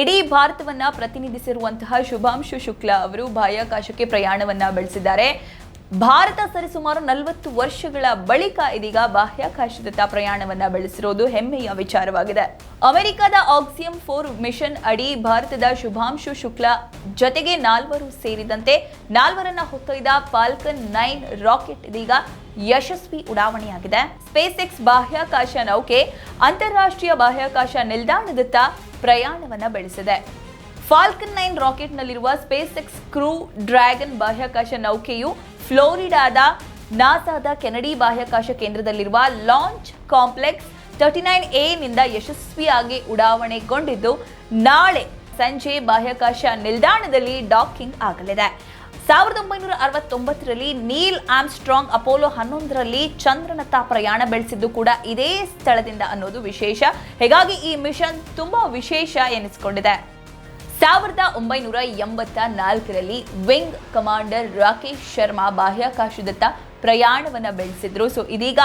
ಇಡೀ ಭಾರತವನ್ನ ಪ್ರತಿನಿಧಿಸಿರುವಂತಹ ಶುಭಾಂಶು ಶುಕ್ಲಾ ಅವರು ಬಾಹ್ಯಾಕಾಶಕ್ಕೆ ಪ್ರಯಾಣವನ್ನ ಬೆಳೆಸಿದ್ದಾರೆ. ಭಾರತ ಸರಿಸುಮಾರು ನಲವತ್ತು ವರ್ಷಗಳ ಬಳಿಕ ಇದೀಗ ಬಾಹ್ಯಾಕಾಶದತ್ತ ಪ್ರಯಾಣವನ್ನ ಬೆಳೆಸಿರೋದು ಹೆಮ್ಮೆಯ ವಿಚಾರವಾಗಿದೆ. ಅಮೆರಿಕದ ಆಕ್ಸಿಯಂ ಫೋರ್ ಮಿಷನ್ ಅಡಿ ಭಾರತದ ಶುಭಾಂಶು ಶುಕ್ಲಾ ಜೊತೆಗೆ ನಾಲ್ವರು ಸೇರಿದಂತೆ ನಾಲ್ವರನ್ನ ಹೊತ್ತೊಯ್ದ ಫಾಲ್ಕನ್ ನೈನ್ ರಾಕೆಟ್ ಇದೀಗ ಯಶಸ್ವಿ ಉಡಾವಣೆಯಾಗಿದೆ. ಸ್ಪೇಸ್ ಎಕ್ಸ್ ಬಾಹ್ಯಾಕಾಶ ನೌಕೆ ಅಂತಾರಾಷ್ಟ್ರೀಯ ಬಾಹ್ಯಾಕಾಶ ನಿಲ್ದಾಣದತ್ತ ಪ್ರಯಾಣವನ್ನ ಬೆಳೆಸಿದೆ. ಫಾಲ್ಕನ್ ನೈನ್ ರಾಕೆಟ್ನಲ್ಲಿರುವ ಸ್ಪೇಸ್ ಎಕ್ಸ್ ಕ್ರೂ ಡ್ರ್ಯಾಗನ್ ಬಾಹ್ಯಾಕಾಶ ನೌಕೆಯು ಫ್ಲೋರಿಡಾದ ನಾಸಾದ ಕೆನಡಿ ಬಾಹ್ಯಾಕಾಶ ಕೇಂದ್ರದಲ್ಲಿರುವ launch complex thirty nine A ನಿಂದ ಯಶಸ್ವಿಯಾಗಿ ಉಡಾವಣೆಗೊಂಡಿದ್ದು, ನಾಳೆ ಸಂಜೆ ಬಾಹ್ಯಾಕಾಶ ನಿಲ್ದಾಣದಲ್ಲಿ ಡಾಕಿಂಗ್ ಆಗಲಿದೆ. ಸಾವಿರದ ಒಂಬೈನೂರ ಅರವತ್ತೊಂಬತ್ತರಲ್ಲಿ ನೀಲ್ ಆಮ್ಸ್ಟ್ರಾಂಗ್ ಅಪೋಲೋ ಹನ್ನೊಂದರಲ್ಲಿ ಚಂದ್ರನತ್ತ ಪ್ರಯಾಣ ಬೆಳೆಸಿದ್ದು ಕೂಡ ಇದೇ ಸ್ಥಳದಿಂದ ಅನ್ನೋದು ವಿಶೇಷ. ಹೀಗಾಗಿ ಈ ಮಿಷನ್ ತುಂಬಾ ವಿಶೇಷ ಎನಿಸಿಕೊಂಡಿದೆ. ಸಾವಿರದ ಒಂಬೈನೂರ ಎಂಬತ್ತ ನಾಲ್ಕರಲ್ಲಿ ವಿಂಗ್ ಕಮಾಂಡರ್ ರಾಕೇಶ್ ಶರ್ಮಾ ಬಾಹ್ಯಾಕಾಶದತ್ತ ಪ್ರಯಾಣವನ್ನು ಬೆಳೆಸಿದ್ರು. ಸೊ ಇದೀಗ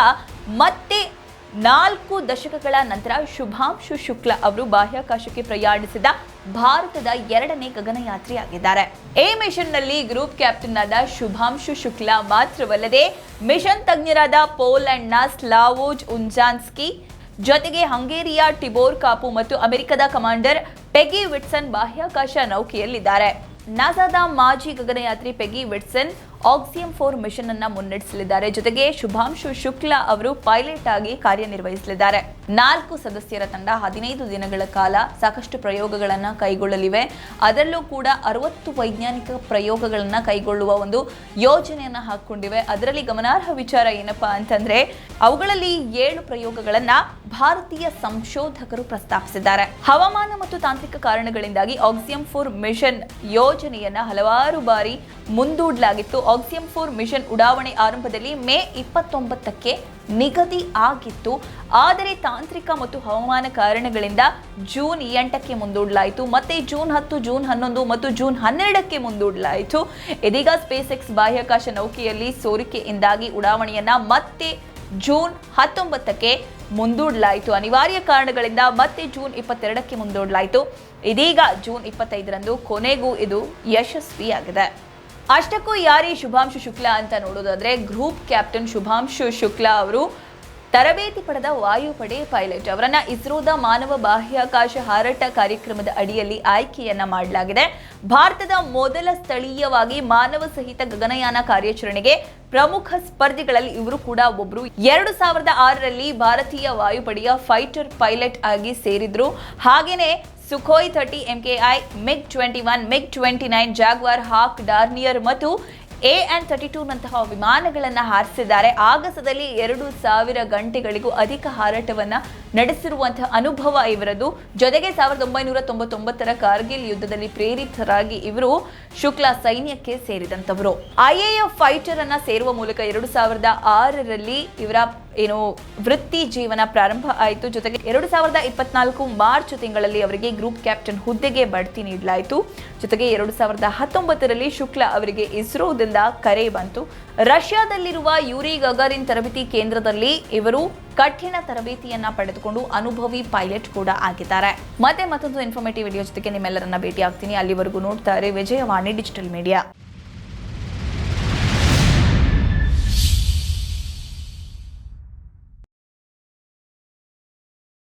ಮತ್ತೆ ನಾಲ್ಕು ದಶಕಗಳ ನಂತರ ಶುಭಾಂಶು ಶುಕ್ಲ ಅವರು ಬಾಹ್ಯಾಕಾಶಕ್ಕೆ ಪ್ರಯಾಣಿಸಿದ ಭಾರತದ ಎರಡನೇ ಗಗನಯಾತ್ರಿಯಾಗಿದ್ದಾರೆ. ಈ ಮಿಷನ್ನಲ್ಲಿ ಗ್ರೂಪ್ ಕ್ಯಾಪ್ಟನ್ ಆದ ಶುಭಾಂಶು ಶುಕ್ಲಾ ಮಾತ್ರವಲ್ಲದೆ ಮಿಷನ್ ತಜ್ಞರಾದ ಪೋಲೆಂಡ್ನ ಸ್ಲಾವೋಜ್ ಉಂಜಾನ್ಸ್ಕಿ, ಜೊತೆಗೆ ಹಂಗೇರಿಯ ಟಿಬೋರ್ ಕಾಪು ಮತ್ತು ಅಮೆರಿಕದ ಕಮಾಂಡರ್ ಪೆಗಿ ವಿಟ್ಸನ್ ಬಾಹ್ಯಾಕಾಶ ನೌಕೆಯಲ್ಲಿದ್ದಾರೆ. ನಾಸಾದ ಮಾಜಿ ಗಗನಯಾತ್ರಿ Peggy Whitson Axiom four mission ಅನ್ನ ಮುನ್ನಡೆಸಲಿದ್ದಾರೆ. ಜೊತೆಗೆ ಶುಭಾಂಶು ಶುಕ್ಲಾ ಅವರು ಪೈಲಟ್ ಆಗಿ ಕಾರ್ಯನಿರ್ವಹಿಸಲಿದ್ದಾರೆ. ನಾಲ್ಕು ಸದಸ್ಯರ ತಂಡ ಹದಿನೈದು ದಿನಗಳ ಕಾಲ ಸಾಕಷ್ಟು ಪ್ರಯೋಗಗಳನ್ನ ಕೈಗೊಳ್ಳಲಿವೆ. ಅದರಲ್ಲೂ ಕೂಡ ಅರವತ್ತು ವೈಜ್ಞಾನಿಕ ಪ್ರಯೋಗಗಳನ್ನ ಕೈಗೊಳ್ಳುವ ಒಂದು ಯೋಜನೆಯನ್ನ ಹಾಕೊಂಡಿವೆ ಅದರಲ್ಲಿ ಗಮನಾರ್ಹ ವಿಚಾರ ಏನಪ್ಪಾ ಅಂತಂದ್ರೆ, ಅವುಗಳಲ್ಲಿ ಏಳು ಪ್ರಯೋಗಗಳನ್ನ ಭಾರತೀಯ ಸಂಶೋಧಕರು ಪ್ರಸ್ತಾಪಿಸಿದ್ದಾರೆ. ಹವಾಮಾನ ಮತ್ತು ತಾಂತ್ರಿಕ ಕಾರಣಗಳಿಂದಾಗಿ ಆಕ್ಸಿಯಂ ಫೋರ್ ಮಿಷನ್ ಯೋಜನೆಯನ್ನ ಹಲವಾರು ಬಾರಿ ಮುಂದೂಡಲಾಗಿತ್ತು. ಆಕ್ಸಿಯಂ ಫೋರ್ ಮಿಷನ್ ಉಡಾವಣೆ ಆರಂಭದಲ್ಲಿ ಮೇ ಇಪ್ಪತ್ತೊಂಬತ್ತಕ್ಕೆ ನಿಗದಿ ಆಗಿತ್ತು. ಆದರೆ ತಾಂತ್ರಿಕ ಮತ್ತು ಹವಾಮಾನ ಕಾರಣಗಳಿಂದ ಜೂನ್ ಎಂಟಕ್ಕೆ ಮುಂದೂಡಲಾಯಿತು. ಮತ್ತೆ ಜೂನ್ ಹತ್ತು, ಜೂನ್ ಹನ್ನೊಂದು ಮತ್ತು ಜೂನ್ ಹನ್ನೆರಡಕ್ಕೆ ಮುಂದೂಡಲಾಯಿತು. ಇದೀಗ ಸ್ಪೇಸ್ ಎಕ್ಸ್ ಬಾಹ್ಯಾಕಾಶ ನೌಕೆಯಲ್ಲಿ ಸೋರಿಕೆಯಿಂದಾಗಿ ಉಡಾವಣೆಯನ್ನ ಮತ್ತೆ ಜೂನ್ ಹತ್ತೊಂಬತ್ತಕ್ಕೆ ಮುಂದೂಡಲಾಯಿತು. ಅನಿವಾರ್ಯ ಕಾರಣಗಳಿಂದ ಮತ್ತೆ ಜೂನ್ ಇಪ್ಪತ್ತೆರಡಕ್ಕೆ ಮುಂದೂಡಲಾಯಿತು. ಇದೀಗ ಜೂನ್ ಇಪ್ಪತ್ತೈದರಂದು ಕೊನೆಗೂ ಇದು ಯಶಸ್ವಿಯಾಗಿದೆ. ಅಷ್ಟಕ್ಕೂ ಯಾರೀ ಶುಭಾಂಶು ಶುಕ್ಲಾ ಅಂತ ನೋಡೋದಾದ್ರೆ, ಗ್ರೂಪ್ ಕ್ಯಾಪ್ಟನ್ ಶುಭಾಂಶು ಶುಕ್ಲಾ ಅವರು ತರಬೇತಿ ಪಡೆದ ವಾಯುಪಡೆ ಪೈಲಟ್. ಅವರನ್ನ ಇಸ್ರೋದ ಮಾನವ ಬಾಹ್ಯಾಕಾಶ ಹಾರಾಟ ಕಾರ್ಯಕ್ರಮದ ಅಡಿಯಲ್ಲಿ ಆಯ್ಕೆಯನ್ನ ಮಾಡಲಾಗಿದೆ. ಭಾರತದ ಮೊದಲ ಸ್ಥಳೀಯವಾಗಿ ಮಾನವ ಸಹಿತ ಗಗನಯಾನ ಕಾರ್ಯಾಚರಣೆಗೆ ಪ್ರಮುಖ ಸ್ಪರ್ಧಿಗಳಲ್ಲಿ ಇವರು ಕೂಡ ಒಬ್ಬರು ಎರಡು ಸಾವಿರದ ಆರರಲ್ಲಿ ಭಾರತೀಯ ವಾಯುಪಡೆಯ ಫೈಟರ್ ಪೈಲಟ್ ಆಗಿ ಸೇರಿದ್ರು. ಹಾಗೆಯೇ Sukhoi thirty MKI MiG twenty one MiG twenty nine Jaguar Hawk Dornier ಮತ್ತು ಎ ಆ್ಯಂಡ್ ತರ್ಟಿ ಟೂ ನಂತಹ ವಿಮಾನಗಳನ್ನು ಹಾರಿಸಿದ್ದಾರೆ. ಆಗಸದಲ್ಲಿ ಎರಡು ಸಾವಿರ ಗಂಟೆಗಳಿಗೂ ಅಧಿಕ ಹಾರಾಟವನ್ನು ನಡೆಸಿರುವಂತಹ ಅನುಭವ ಇವರದು. ಜೊತೆಗೆ ಸಾವಿರದ ಒಂಬೈನೂರ ತೊಂಬತ್ತೊಂಬತ್ತರ ಕಾರ್ಗಿಲ್ ಯುದ್ಧದಲ್ಲಿ ಪ್ರೇರಿತರಾಗಿ ಇವರು ಶುಕ್ಲಾ ಸೈನ್ಯಕ್ಕೆ ಸೇರಿದಂತವರು ಐಎಎಫ್ ಫೈಟರ್ ಅನ್ನ ಸೇರುವ ಮೂಲಕ ಎರಡು ಸಾವಿರದ ಆರರಲ್ಲಿ ಇವರ ಏನು ವೃತ್ತಿ ಜೀವನ ಪ್ರಾರಂಭ ಆಯಿತು. ಜೊತೆಗೆ ಎರಡು ಸಾವಿರದ ಇಪ್ಪತ್ನಾಲ್ಕು ಮಾರ್ಚ್ ತಿಂಗಳಲ್ಲಿ ಅವರಿಗೆ ಗ್ರೂಪ್ ಕ್ಯಾಪ್ಟನ್ ಹುದ್ದೆಗೆ ಬಡ್ತಿ ನೀಡಲಾಯಿತು. ಜೊತೆಗೆ ಎರಡು ಸಾವಿರದ ಹತ್ತೊಂಬತ್ತರಲ್ಲಿ ಶುಕ್ಲಾ ಅವರಿಗೆ ಇಸ್ರೋದಿಂದ ಕರೆ ಬಂತು. ರಷ್ಯಾದಲ್ಲಿರುವ ಯೂರಿ ಗಗಾರಿನ್ ತರಬೇತಿ ಕೇಂದ್ರದಲ್ಲಿ ಇವರು ಕಠಿಣ ತರಬೇತಿಯನ್ನ ಪಡೆದುಕೊಂಡು ಅನುಭವಿ ಪೈಲಟ್ ಕೂಡ ಆಗಿದ್ದಾರೆ. ಮತ್ತೆ ಮತ್ತೊಂದು ಇನ್ಫಾರ್ಮೇಟಿವ್ ವಿಡಿಯೋ ಜೊತೆಗೆ ನಿಮ್ಮೆಲ್ಲರನ್ನ ಭೇಟಿ ಆಗ್ತೀನಿ ಅಲ್ಲಿವರೆಗೂ ನೋಡ್ತಾರೆ ವಿಜಯವಾಣಿ ಡಿಜಿಟಲ್ ಮೀಡಿಯಾ